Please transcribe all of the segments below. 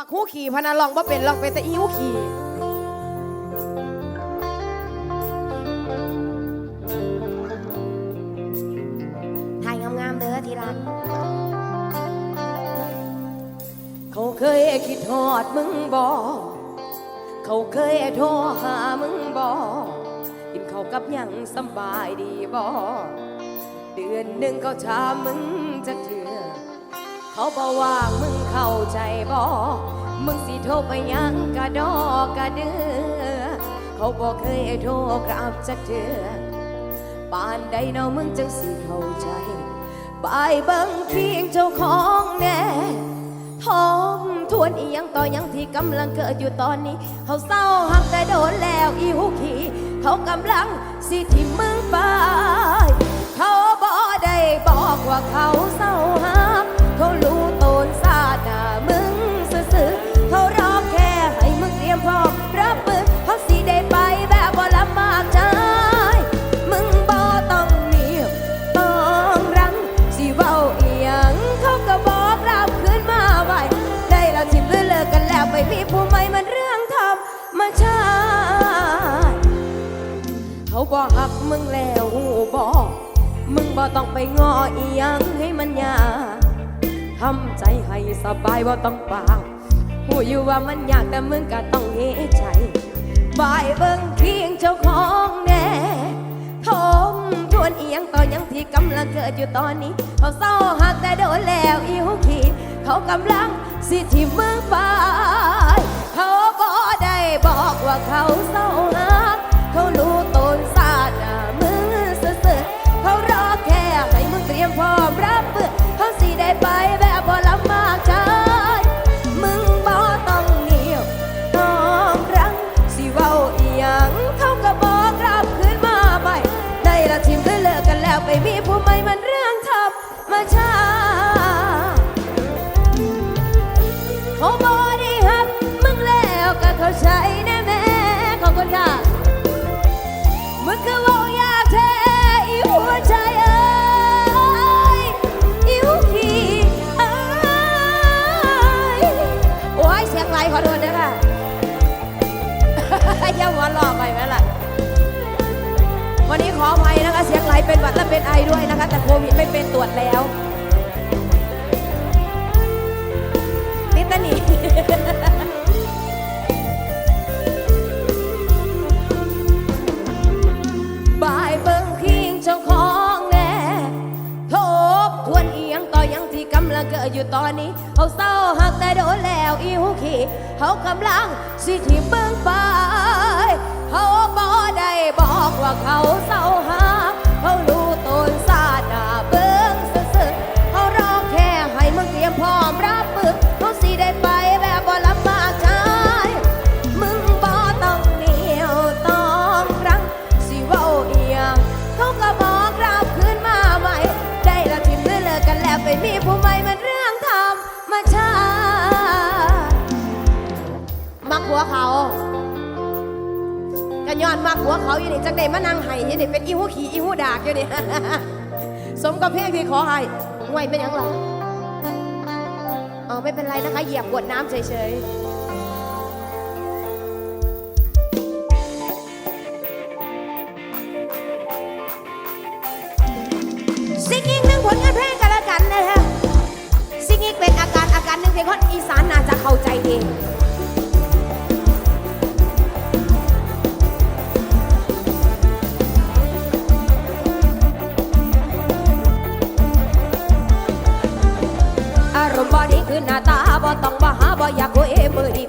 บักหูขี่พนาลองบ่เป็นลองเป็นแต่อีหูขี่ถ่ายงามๆเด้อทีรักเขาเคยคิดทอดมึงบ่เขาเคยโทรหามึงบ่กินเขากับยังสบายดีบ่เดือนหนึ่งเขาชามมึงจะเถื่อเขาบอกว่างมึง เข้าใจบ่มึงสิโทรไปยังกะดอกะเดือ เขาบอกเคยโทรกลับจักเถื่อปานใดเนามึงจังสิเข้าใจบายเบิ่งเคียงเจ้าของแน่ท้องทวนอียังต่อยังที่กำลังเกิดอยู่ตอนนี้ เขาเศร้าหักแต่โดนแล้วอีหุขีเขากำลังสิที่มึงไป เขาบอกได้บอกว่าเขาเศร้า บอกหักมึงแล้วหูบอกมึงบ่ต้องไปงออียังให้มันยากทำใจให้สบายบ่ต้องปากหูอยู่ว่ามันยากแต่มึงก็ต้องเฮใจบายเบิ่งเคียงเจ้าของแน่ทมทวนเอียงต่อยังที่กำลังเกิดอยู่ตอนนี้ เขาเศร้าหักแต่โดนแล้วอีหุขีเขากำลังสิที่มืองไป เขาก็ได้บอก เสียงไหลเป็นหวัดและเป็นไอด้วยนะคะ แต่โควิดไม่เป็นตรวจแล้วนิตานีบายเบิ่งคิงเจ้าของแน่ทบทวนเอียงต่อยังที่กำลังเกิดอยู่ตอนนี้เขาเศร้าหักแต่โดนแล้วอีหุขีเขากำลังสิที่เบิ่งไปเขาบอได้บอกว่าเขาเศร้า ย้อนมักหัวเขาอยู่นี่จังได้มานั่งไห้อยู่นี่เป็นอีหูขี่อีหูดากอยู่นี่ สมกับเพลงที่ขอให้ห่วยเป็นยังล่ะอ๋อไม่เป็นไรนะคะเหยียบกวดน้ำเฉยๆสิ่งอีกหนึ่งผลงานเพลงกันละกันนะฮะสิ่งอีกเป็นอาการอาการหนึ่งเพลงคนอีสานน่าจะเข้าใจเอง บ่นี้คือหน้าตาบ่ต้องบ่หาบ่อยากคุยมือดี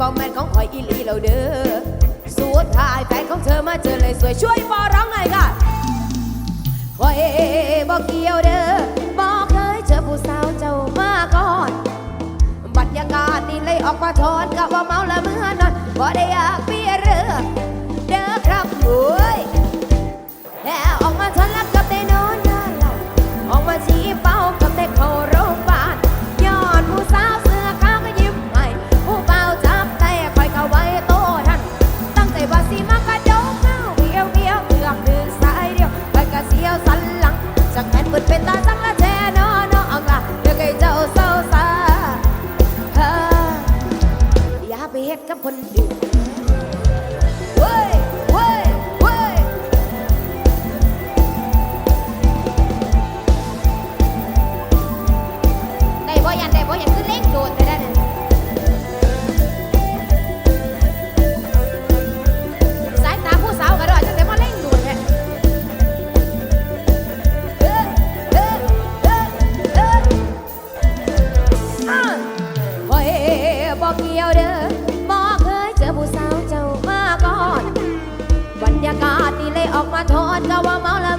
บ่แม่นของข่อยอีลีเราเด้อสุดท้ายแฟนของเธอมาเจอเลยสวยช่วยบอร้องหน่อยค่ะข่อยบ่เกี่ยวเด้อบอกเคยเจอผู้สาวเจ้ามาก่อนบรรยากาศนี่เลยออกมาทอนกับว่าเมาละเมื่อนอนบ่ได้อยากเปียเรือเด้อครับโอ้ยแหออกมาทอน 我干嘛了？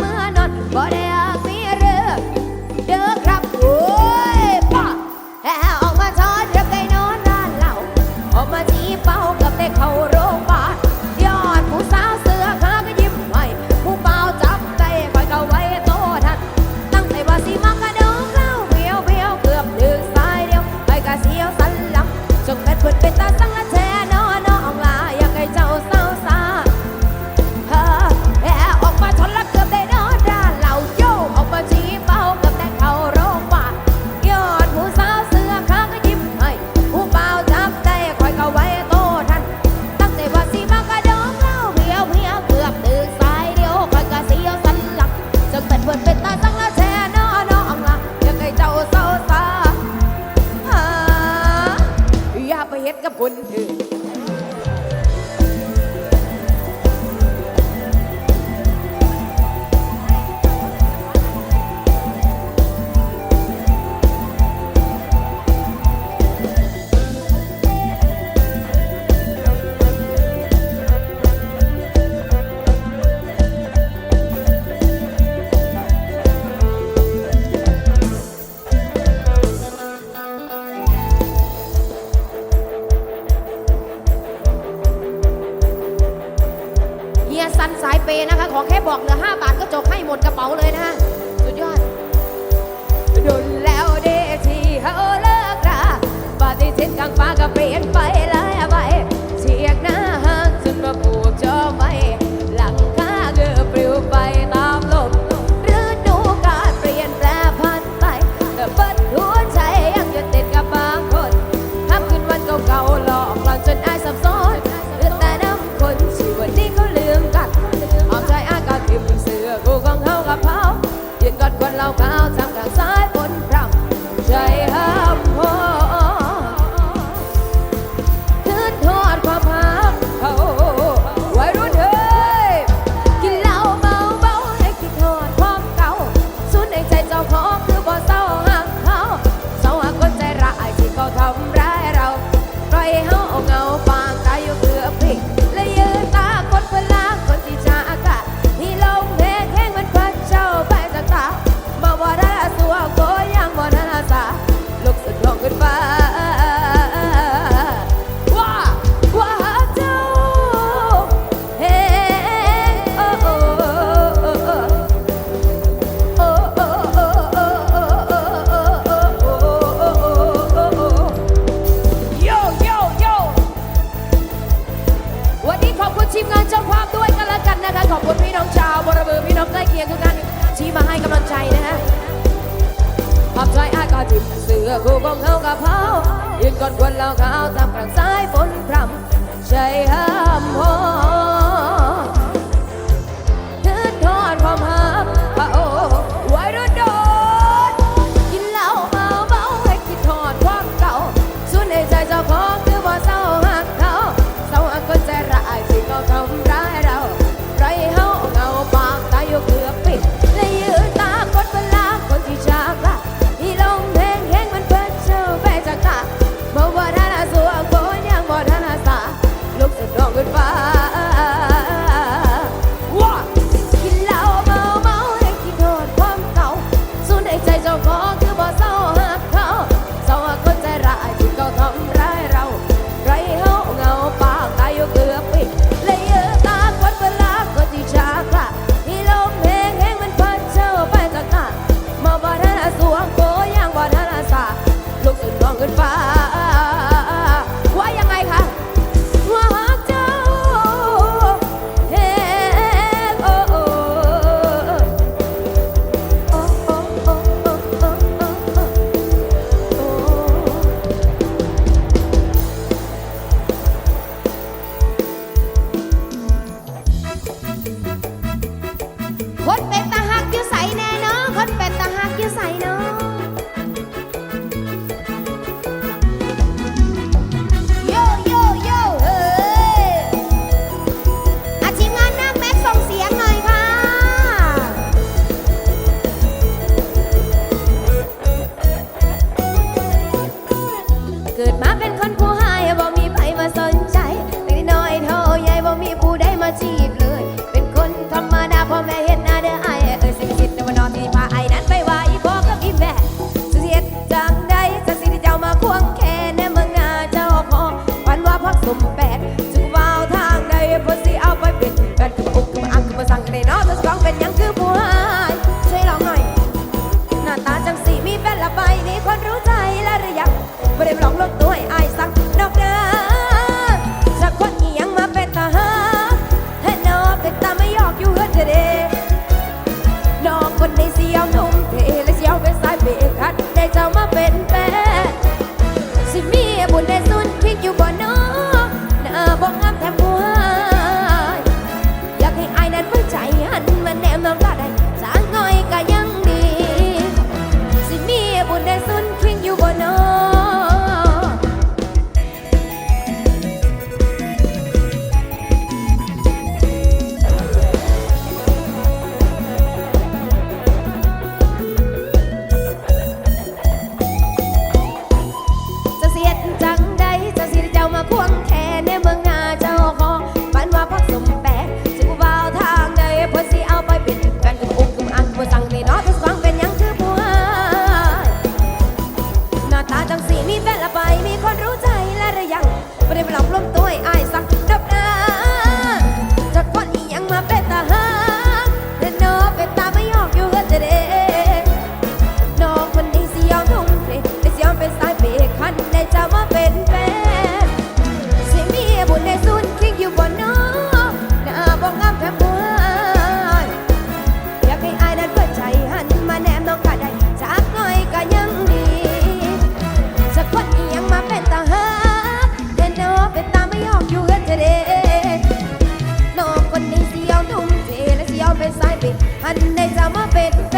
ายปิดหันได้จะมาเป็นแฟ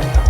น